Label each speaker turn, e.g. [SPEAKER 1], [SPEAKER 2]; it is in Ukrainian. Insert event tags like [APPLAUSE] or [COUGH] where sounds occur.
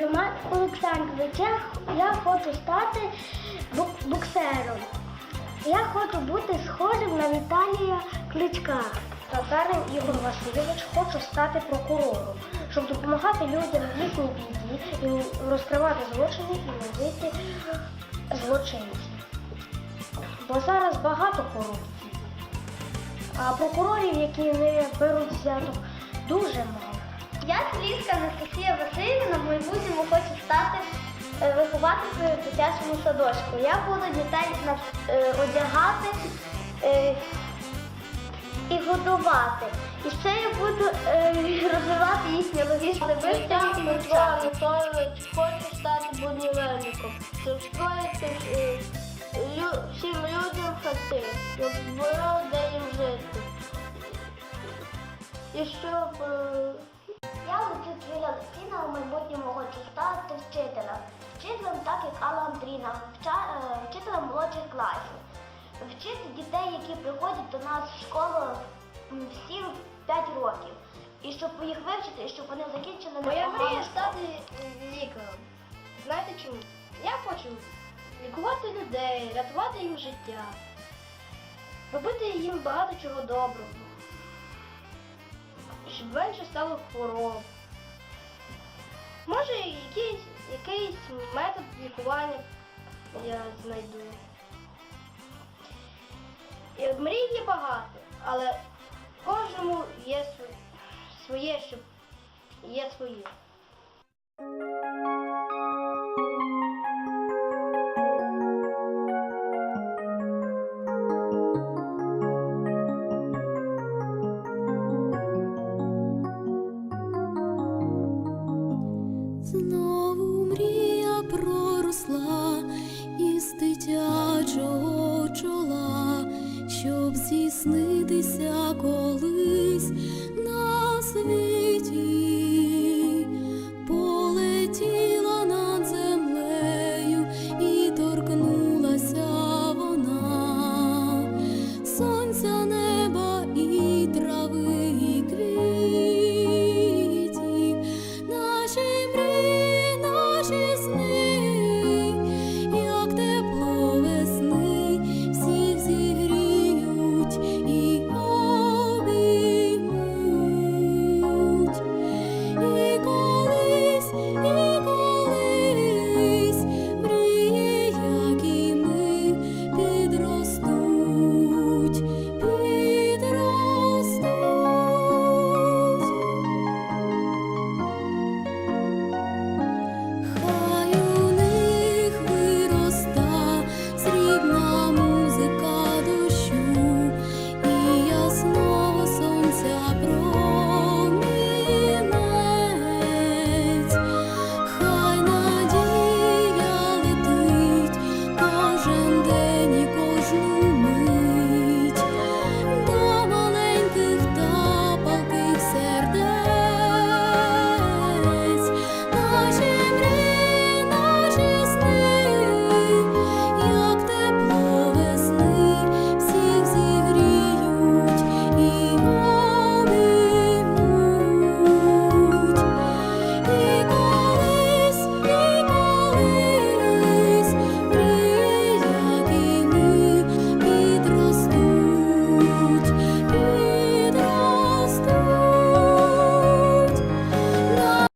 [SPEAKER 1] Роман Олександрович. Я, хочу стати бук- боксером. Я хочу бути схожим на Віталія Кличка. Татарин Ігор Васильович хочу стати прокурором, щоб допомагати людям в їхній біді розкривати злочини і ловити злочинців. Бо зараз багато корупції. А прокурорів, які не беруть взяток, дуже мало. Я Слізька Анастасія Васильівна, в майбутньому хочу стати е, вихователькою в дитячому садочку. Я буду дітей е, одягати е, і годувати. І ще я буду [LAUGHS] розвивати їхнє логічне мислення і навчати.
[SPEAKER 2] Анатолійович хоче стати будівельником, щоб строїти е, всім людям хати, щоб було де їм жити. І щоб
[SPEAKER 1] Я учусь Юля Лисіна, у майбутньому хочу стати вчителем. Вчителем, так як Алла Андріна, вча- е, вчителем молодших класів. Вчити дітей, які приходять до нас в школу всі 5 років. І щоб їх вивчити, і щоб вони закінчили
[SPEAKER 2] Моя мрія стати лікарем. Знаєте чому? Я хочу лікувати людей, рятувати їм життя, робити їм багато чого доброго, щоб менше стало хвороб. Може, якийсь, якийсь метод лікування я знайду. Мрій є багато, але кожному є своє, щоб є своє. б здійснитися колись.